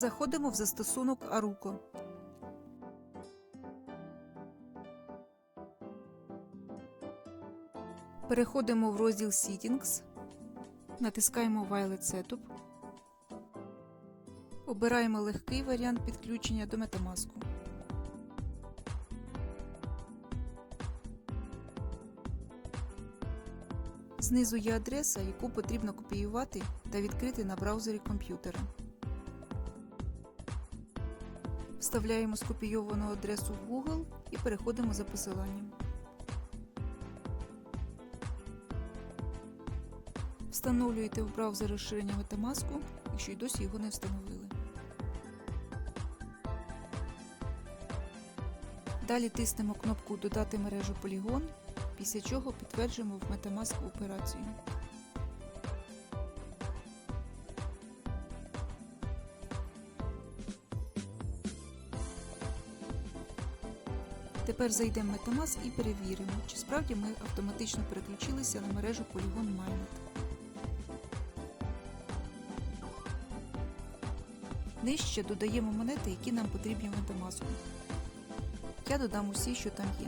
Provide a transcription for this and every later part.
Заходимо в застосунок Aruko. Переходимо в розділ Settings, натискаємо Wireless Setup, обираємо легкий варіант підключення до Metamask. Знизу є адреса, яку потрібно копіювати та відкрити на браузері комп'ютера. Вставляємо скопійовану адресу в Google і переходимо за посиланням. Встановлюєте в браузер розширення Metamask, якщо й досі його не встановили. Далі тиснемо кнопку Додати мережу Polygon, після чого підтверджуємо в Metamask операцію. Тепер зайдемо в Metamask і перевіримо, чи справді ми автоматично переключилися на мережу Polygon Mainnet. Нижче додаємо монети, які нам потрібні в Metamask. Я додам усі, що там є.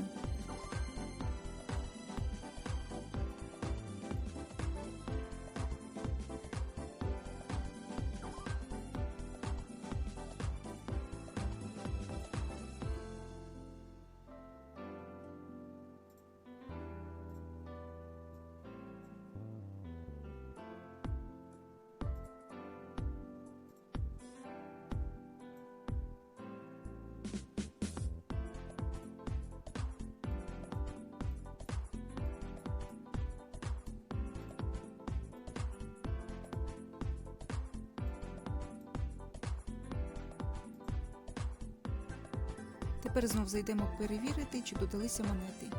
Тепер знов зайдемо перевірити, чи додалися монети.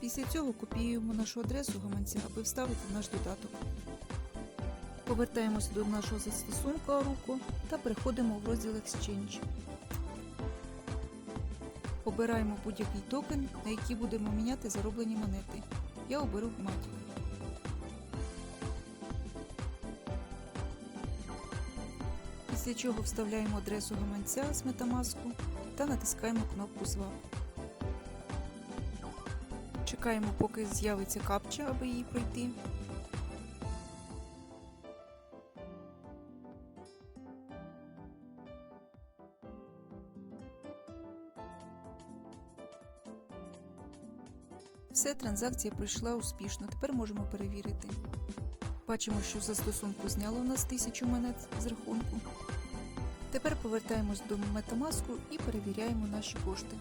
Після цього копіюємо нашу адресу гаманця, аби вставити наш додаток. Повертаємося до нашого застосунку Aruko та переходимо в розділ Exchange. Обираємо будь-який токен, на який будемо міняти зароблені монети. Я оберу Matic. Після чого вставляємо адресу гаманця з метамаску та натискаємо кнопку Swap. Чекаємо, поки з'явиться капча, аби її пройти. Все, транзакція пройшла успішно. Тепер можемо перевірити. Бачимо, що за стосунку зняло у нас 1000 монет з рахунку. Тепер повертаємось до Метамаску і перевіряємо наші кошти.